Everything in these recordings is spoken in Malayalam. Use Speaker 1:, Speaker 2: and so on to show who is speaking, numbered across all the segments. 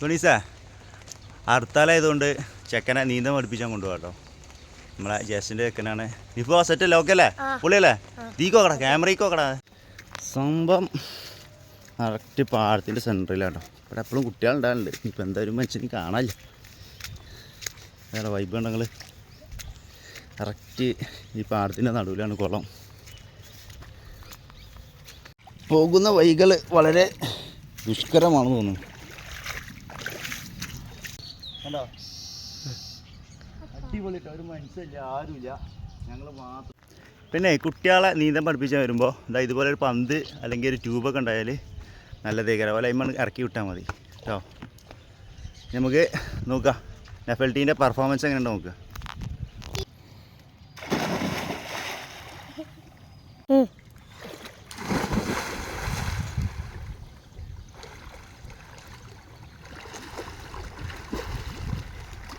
Speaker 1: തുണീസേ ഹർത്താലായതുകൊണ്ട് ചെക്കനെ നീന്തം പഠിപ്പിച്ചാൽ കൊണ്ടുപോകാം കേട്ടോ നമ്മളെ ജേസിന്റെ ചെക്കനാണ്. ഇപ്പോൾ സെറ്റ് അല്ലേ? ഓക്കെ അല്ലേ? പുള്ളിയല്ലേ? തീക്കോ കടാ ക്യാമറയ്ക്കോ കടാ? സംഭവം കറക്റ്റ് പാടത്തിന്റെ സെന്ററിലാട്ടോ. ഇവിടെ എപ്പോഴും കുട്ടികളുണ്ടാകുന്നുണ്ട് ഇപ്പം എന്തായാലും മനുഷ്യന് കാണാനില്ല. വേറെ വൈബ് ഉണ്ടെങ്കിൽ കറക്റ്റ് ഈ പാടത്തിന്റെ നടുവിലാണ് കുളം. പോകുന്ന വഴികൾ വളരെ ദുഷ്കരമാണെന്ന് തോന്നുന്നു. കണ്ടോ? അടിപൊളിയിട്ട് ഒരു മനുഷ്യല്ല ആരുമില്ല. ഞങ്ങൾ മാത്രം. പിന്നെ കുട്ടികളെ നീന്തം പഠിപ്പിച്ചാൽ വരുമ്പോൾ ഇതാ ഇതുപോലെ ഒരു പന്ത് അല്ലെങ്കിൽ ഒരു ട്യൂബൊക്കെ ഉണ്ടായാൽ നല്ലതേക്കര പോലെ അതിന്മേൽ ഇറക്കി വിട്ടാൽ മതി. കേട്ടോ നമുക്ക് നോക്കാം. നെഫൽറ്റീന്റെ പെർഫോമൻസ് എങ്ങനെയുണ്ട് നോക്കുക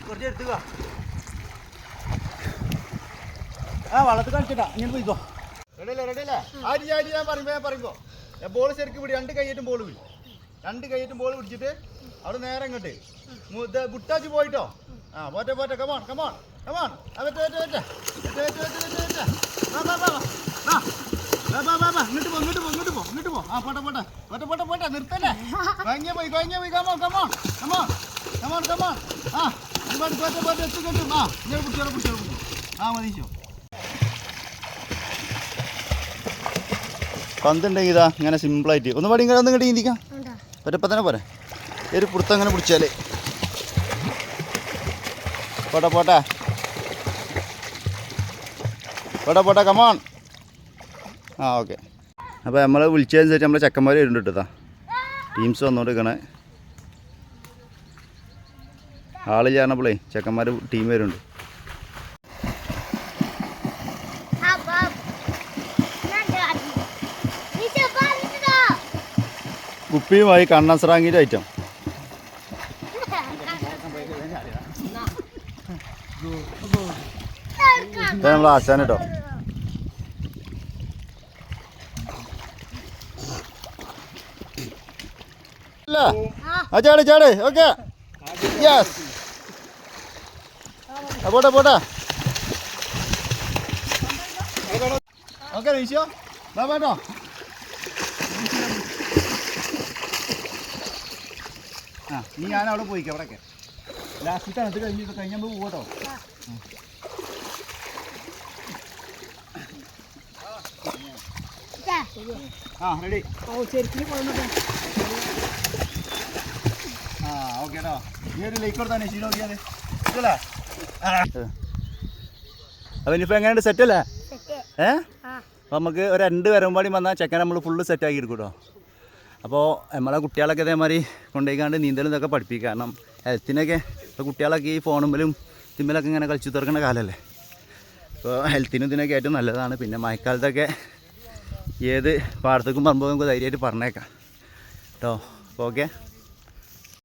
Speaker 1: കുറച്ച് എടുത്തുക ആ വള്ളത്തിൽ കളിച്ചിട്ടാ ഇങ്ങോട്ട് പോയിക്കോ
Speaker 2: റെഡിയല്ലേ റെഡിയല്ലേ? ആര് ആര് ഞാൻ പറയുമ്പോ ഞാൻ പറയുമ്പോ. ബോൾ ശരിക്കും പിടി രണ്ട് കൈയേറ്റും ബോൾ പിടി. രണ്ട് കൈയേറ്റും ബോൾ പിടിച്ചിട്ട് അവിടെ നേരെ ഇങ്ങോട്ട്. വിട്ടാച്ച് പോയിട്ടോ? ആ പോറ്റെ പോറ്റെ come on come on come on അതെ ഇങ്ങോട്ട് പോ ഇങ്ങോട്ട് പോ ഇങ്ങോട്ട് പോ ഇങ്ങോട്ട് പോ. ആ പോട്ടെ പോട്ടെ. പോട്ടെ പോട്ടെ പോട്ടെ. നിർത്തല്ലേ? വാങ്ങിയ പോയി വാങ്ങിയ പോയി. Come on come on come on come on come on ആ ഇങ്ങോട്ട് പോട്ടെ പോട്ടെ എത്തി കെട്ടും ആ ഇങ്ങനെ കുട്ടികളെ കുട്ടികളെ കുട്ടി ആ മതിച്ചോ
Speaker 1: പന്തുണ്ടെങ്കിൽ ഇതാ ഇങ്ങനെ സിമ്പിളായിട്ട് ഒന്ന് പാടി ഇങ്ങനെ ഒന്ന് ഇങ്ങോട്ട് നീന്തിക്കാം. ഒരപ്പം തന്നെ പോരെ. ഒരു പുറത്ത് അങ്ങനെ പിടിച്ചാലേ. പോട്ടെ പോട്ടെ. പോട്ടെ പോട്ടെ കമോൺ ആ ഓക്കെ അപ്പോൾ നമ്മൾ വിളിച്ചതനുസരിച്ച് നമ്മളെ ചെക്കന്മാർ വരുന്നുണ്ട് കേട്ടോ ടീംസ് വന്നുകൊണ്ടിരിക്കണേ ആൾ ചേർന്നപ്പോഴേ ചെക്കന്മാർ ടീം വരുന്നുണ്ട്. കുപ്പിയുമായി കണ്ണസ്രാങ്ങിന്റെ ഐറ്റം നമ്മൾ ആശാൻ കേട്ടോ അല്ല ആ ചാട് ചാട് ഓക്കെ. യെസ് പോട്ടെ പോട്ടെ.
Speaker 2: ഓക്കെ നീശോ വാ വേട്ടോ
Speaker 1: ആ നീ ഞാൻ അവിടെ പോയിക്കാം അവിടെയൊക്കെ. ലാസ്റ്റ് തണുത്ത് കഴിഞ്ഞ് നമുക്ക് പോകട്ടോ ആ റെഡി ആ ഓക്കെ കേട്ടോ ഈ ഒരു ലൈക്ക് കൊടുത്താൽ ശരി ഇനിയിപ്പോ അപ്പം സെറ്റ് അല്ലേ? ഏ? അപ്പോൾ നമുക്ക് ഒരു രണ്ട് വരമ്പാടി വന്നാൽ ചെക്കൻ നമ്മൾ ഫുള്ള് സെറ്റാക്കി എടുക്കും കേട്ടോ അപ്പോൾ നമ്മളെ കുട്ടികളൊക്കെ ഇതേമാതിരി കൊണ്ടുപോയിക്കാണ്ട് നീന്തലും ഇതൊക്കെ പഠിപ്പിക്കുക കാരണം ഹെൽത്തിനൊക്കെ ഇപ്പോൾ കുട്ടികളൊക്കെ ഈ ഫോണുമ്പിലും തിമ്മിലൊക്കെ ഇങ്ങനെ കളിച്ചു തീർക്കുന്ന കാലമല്ലേ അപ്പോൾ ഹെൽത്തിനും ഇതിനൊക്കെ ഏറ്റവും നല്ലതാണ്. പിന്നെ മഴക്കാലത്തൊക്കെ ഏത് പാടത്തേക്കും പറമ്പോ നമുക്ക് ധൈര്യമായിട്ട് പറഞ്ഞേക്കാം. കേട്ടോ അപ്പോൾ ഓക്കെ